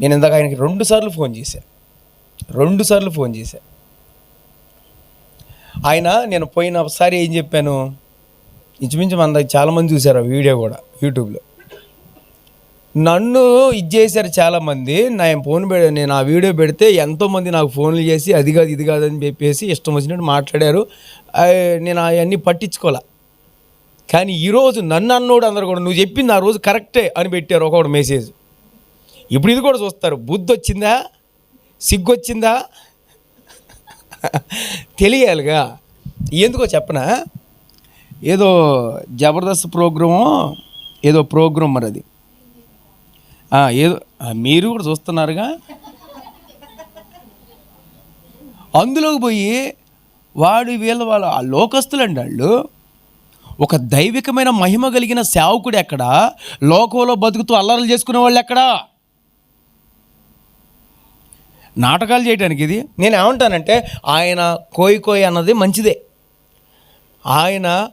నేను ఇందాక ఆయనకి రెండు సార్లు ఫోన్ చేశా. రెండు సార్లు ఫోన్ చేశా. ఆయన నేను పోయినసారి ఏం చెప్పాను? ఇంచుమించు మన చాలామంది చూశారు ఆ వీడియో కూడా యూట్యూబ్లో. నన్ను ఇది చేశారు చాలామంది నా ఫోన్ పెడ నేను ఆ వీడియో పెడితే ఎంతోమంది నాకు ఫోన్లు చేసి అది కాదు ఇది కాదని చెప్పేసి ఇష్టం వచ్చినట్టు మాట్లాడారు. నేను అవన్నీ పట్టించుకోలే. కానీ ఈరోజు నన్ను అన్నోడు అందరు కూడా నువ్వు చెప్పింది ఆ రోజు కరెక్టే అని పెట్టారు ఒకడు మెసేజ్. ఇప్పుడు ఇది కూడా చూస్తారు. బుద్ధి వచ్చిందా సిగ్గు వచ్చిందా తెలియాలిగా. ఎందుకో చెప్పనా? ఏదో జబర్దస్త్ ప్రోగ్రాము ఏదో ప్రోగ్రామ్ మరి అది ఏదో మీరు కూడా చూస్తున్నారుగా? అందులోకి పోయి వాడు వీళ్ళ వాళ్ళ ఆ లోకస్తులండి వాళ్ళు. ఒక దైవికమైన మహిమ కలిగిన సేవకుడు ఎక్కడ? లోకంలో బతుకుతూ అల్లర్లు చేసుకునే వాళ్ళు ఎక్కడా? నాటకాలు చేయడానికి ఇది? నేను ఏమంటానంటే ఆయన కోయి కోయి అన్నది మంచిదే. ఆయన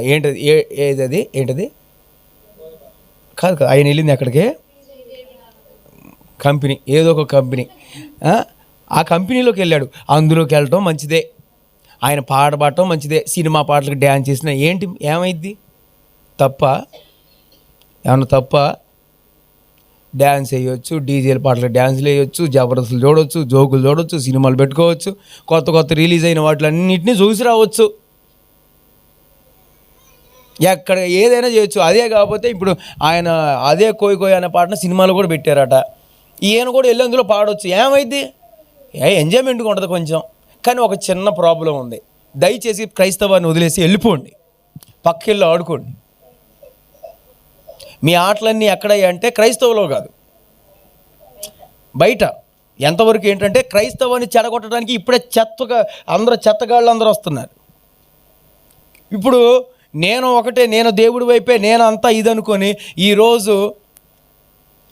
ఏంటది ఏ- ఏదది ఏంటది? కాదు కాదు ఆయన వెళ్ళింది అక్కడికి కంపెనీ ఏదో ఒక కంపెనీ. ఆ? ఆ కంపెనీలోకి వెళ్ళాడు. అందులోకి వెళ్ళటం మంచిదే. ఆయన పాట పాడటం మంచిదే. సినిమా పాటలకు డ్యాన్స్ చేసిన ఏంటి ఏమైద్ది? తప్ప ఏమన్నా తప్ప డ్యాన్స్ వేయొచ్చు డీజేల పాటలు డ్యాన్స్లు వేయొచ్చు జబర్దస్తులు చూడొచ్చు జోకులు చూడొచ్చు సినిమాలు పెట్టుకోవచ్చు కొత్త కొత్త రిలీజ్ అయిన వాటిలన్నింటినీ చూసి రావచ్చు. ఎక్కడ ఏదైనా చేయొచ్చు. అదే కాకపోతే ఇప్పుడు ఆయన అదే కోయి కోయి అనే పాటను సినిమాలు కూడా పెట్టారట. ఈయన కూడా వెళ్ళి అందులో పాడవచ్చు ఏమైంది? ఏ ఎంజాయ్మెంట్గా ఉంటుంది కొంచెం. కానీ ఒక చిన్న ప్రాబ్లం ఉంది. దయచేసి క్రైస్తవాన్ని వదిలేసి వెళ్ళిపోండి. పక్కెళ్ళి ఆడుకోండి. మీ ఆటలన్నీ ఎక్కడయ్యా అంటే క్రైస్తవులో కాదు. బయట ఎంతవరకు ఏంటంటే క్రైస్తవాన్ని చెడగొట్టడానికి ఇప్పుడే చెత్తగా అందరూ చెత్తగాళ్ళు అందరూ వస్తున్నారు. ఇప్పుడు నేను ఒకటే నేను దేవుడి వైపే నేను అంతా ఇదనుకొని ఈరోజు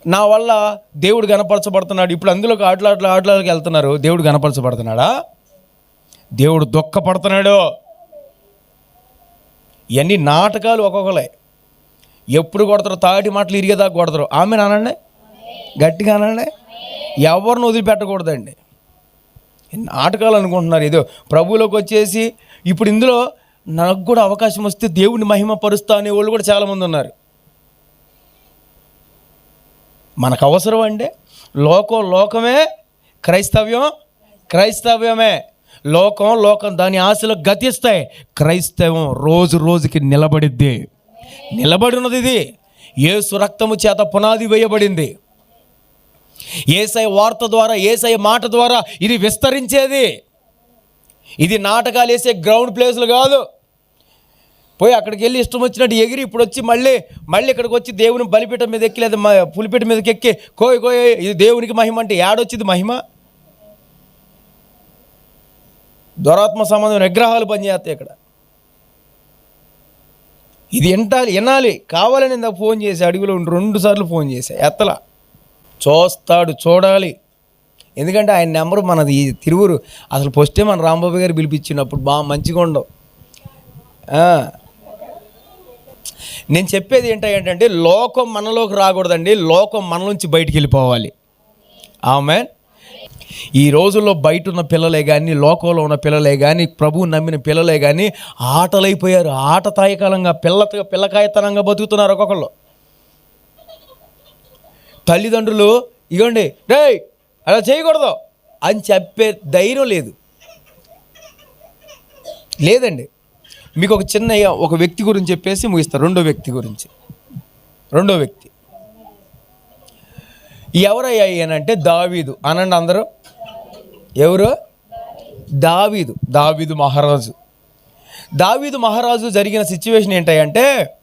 నా వల్ల దేవుడు కనపరచబడుతున్నాడు ఇప్పుడు అందులోకి ఆటలాటలు ఆటలాడికి వెళ్తున్నారు. దేవుడు కనపరచబడుతున్నాడా దేవుడు దుఃఖపడుతున్నాడు. ఇవన్నీ నాటకాలు ఒక్కొక్కలే. ఎప్పుడు కొడతారు తాటి మాటలు ఇరిగేదాకా కొడతారు. ఆమె అనండి? గట్టిగా అనండి? ఎవరిని వదిలిపెట్టకూడదండి. నాటకాలు అనుకుంటున్నారు ఏదో ప్రభువులోకి వచ్చేసి ఇప్పుడు ఇందులో నాకు కూడా అవకాశం వస్తే దేవుని మహిమ పరుస్తా అనే వాళ్ళు కూడా చాలామంది ఉన్నారు. మనకు అవసరం అండి. లోకం లోకమే క్రైస్తవ్యం క్రైస్తవ్యమే. లోకం లోకం దాని ఆశలు గతిస్తాయి. క్రైస్తవం రోజు రోజుకి నిలబడిద్ది. నిలబడి ఉన్నది ఇది. ఏసు రక్తము చేత పునాది వేయబడింది. ఏసై వార్త ద్వారా ఏసై మాట ద్వారా ఇది విస్తరించేది. ఇది నాటకాలు వేసే గ్రౌండ్ ప్లేస్లు కాదు. పోయి అక్కడికి వెళ్ళి ఇష్టం వచ్చినట్టు ఎగిరి ఇప్పుడు వచ్చి మళ్ళీ మళ్ళీ ఇక్కడికి వచ్చి దేవుని బలిపీఠం మీద ఎక్కి లేదా పులిపీఠం మీదకి ఎక్కి కోయి కోయి ఇది దేవునికి మహిమ అంటే ఏడొచ్చింది మహిమ? దురాత్మ సంబంధం విగ్రహాలు పనిచేస్తాయి ఇక్కడ. ఇది వింటాలి వినాలి. కావాలని ఇందాక ఫోన్ చేసి అడుగులో రెండు సార్లు ఫోన్ చేశా ఎత్తల. చూస్తాడు చూడాలి. ఎందుకంటే ఆయన నెంబర్ మనది తిరువురు. అసలు ఫస్టే మన రాంబాబు గారు పిలిపించినప్పుడు బాగా మంచిగా ఉండవు. నేను చెప్పేది ఏంటంటే లోకం మనలోకి రాకూడదండి లోకం మన నుంచి బయటికి వెళ్ళిపోవాలి. ఆమె ఈ రోజుల్లో బయట ఉన్న పిల్లలే కానీ లోకంలో ఉన్న పిల్లలే కానీ ప్రభువు నమ్మిన పిల్లలే కానీ ఆటలైపోయారు. ఆటతాయకాలంగా పిల్ల పిల్లకాయతనంగా బతుకుతున్నారు ఒక్కొక్కళ్ళు. తల్లిదండ్రులు ఇగోండి డే అలా చేయకూడదు అని చెప్పే ధైర్యం లేదు. లేదండి. మీకు ఒక చిన్న ఒక వ్యక్తి గురించి చెప్పేసి ముగిస్తారు రెండో వ్యక్తి గురించి. రెండో వ్యక్తి. ఎవరయ్యా ఈయనంటే దావీదు. అనండి అందరూ. ఎవరు? దావీదు. దావీదు మహారాజు. దావీదు మహారాజు జరిగిన సిచ్యువేషన్ ఏంటంటే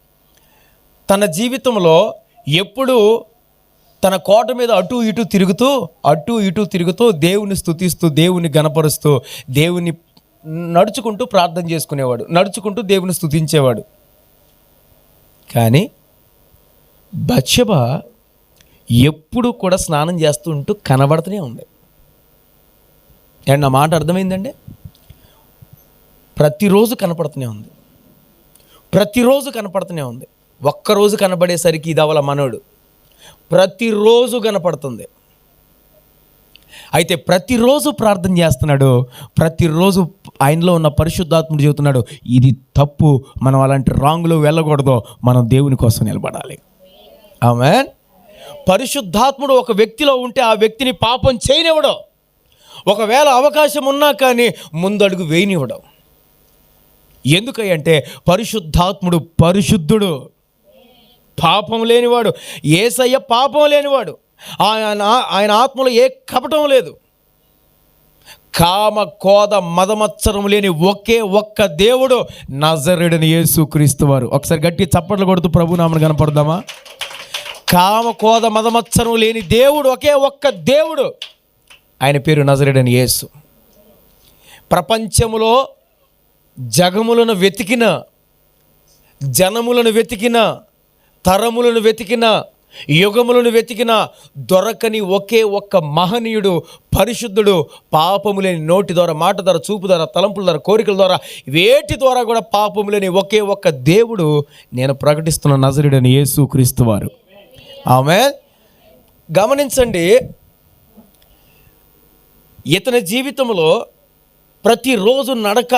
తన జీవితంలో ఎప్పుడు తన కోట మీద అటు ఇటు తిరుగుతూ అటు ఇటు తిరుగుతూ దేవుని స్థుతిస్తూ దేవుని గనపరుస్తూ దేవుని నడుచుకుంటూ ప్రార్థన చేసుకునేవాడు. నడుచుకుంటూ దేవుని స్థుతించేవాడు కానీ బత్సబ ఎప్పుడు కూడా స్నానం చేస్తుంటూ కనబడుతూనే ఉంది అండ్ నా మాట అర్థమైందండి? ప్రతిరోజు కనపడుతూనే ఉంది. ప్రతిరోజు కనపడుతూనే ఉంది. ఒక్కరోజు కనబడేసరికి ఇది అవల మనోడు. ప్రతిరోజు కనపడుతుంది. అయితే ప్రతిరోజు ప్రార్థన చేస్తున్నాడు. ప్రతిరోజు ఆయనలో ఉన్న పరిశుద్ధాత్ముడు చెబుతున్నాడు ఇది తప్పు. మనం అలాంటి రాంగ్లో వెళ్ళకూడదు. మనం దేవుని కోసం నిలబడాలి. ఆమె పరిశుద్ధాత్ముడు ఒక వ్యక్తిలో ఉంటే ఆ వ్యక్తిని పాపం చేయనివ్వడం. ఒకవేళ అవకాశం ఉన్నా కానీ ముందడుగు వేయనివ్వడం. ఎందుకంటే పరిశుద్ధాత్ముడు పరిశుద్ధుడు. పాపం లేనివాడు. ఏసయ్య పాపం లేనివాడు. ఆయన ఆయన ఆత్మలో ఏ కపటం లేదు. కామ కోద మదమత్సరం లేని ఒకే ఒక్క దేవుడు నజరుడని యేసుక్రీస్తు వారు. ఒకసారి గట్టి చప్పట్లు కొడుతూ ప్రభునామను కనపడదామా? కామ కోద మదమత్సరం లేని దేవుడు ఒకే ఒక్క దేవుడు. ఆయన పేరు నజరుడని యేసు. ప్రపంచములో జగములను వెతికిన జనములను వెతికిన తరములను వెతికిన యుగములను వెతికిన దొరకని ఒకే ఒక్క మహనీయుడు పరిశుద్ధుడు పాపము లేని నోటి ద్వారా మాట ద్వారా చూపు ద్వారా తలంపుల ద్వారా కోరికల ద్వారా వేటి ద్వారా కూడా పాపము లేని ఒకే ఒక్క దేవుడు నేను ప్రకటిస్తున్న నజరుడని యేసు క్రీస్తు వారు. ఆమె గమనించండి ఇతని జీవితంలో ప్రతిరోజు నడక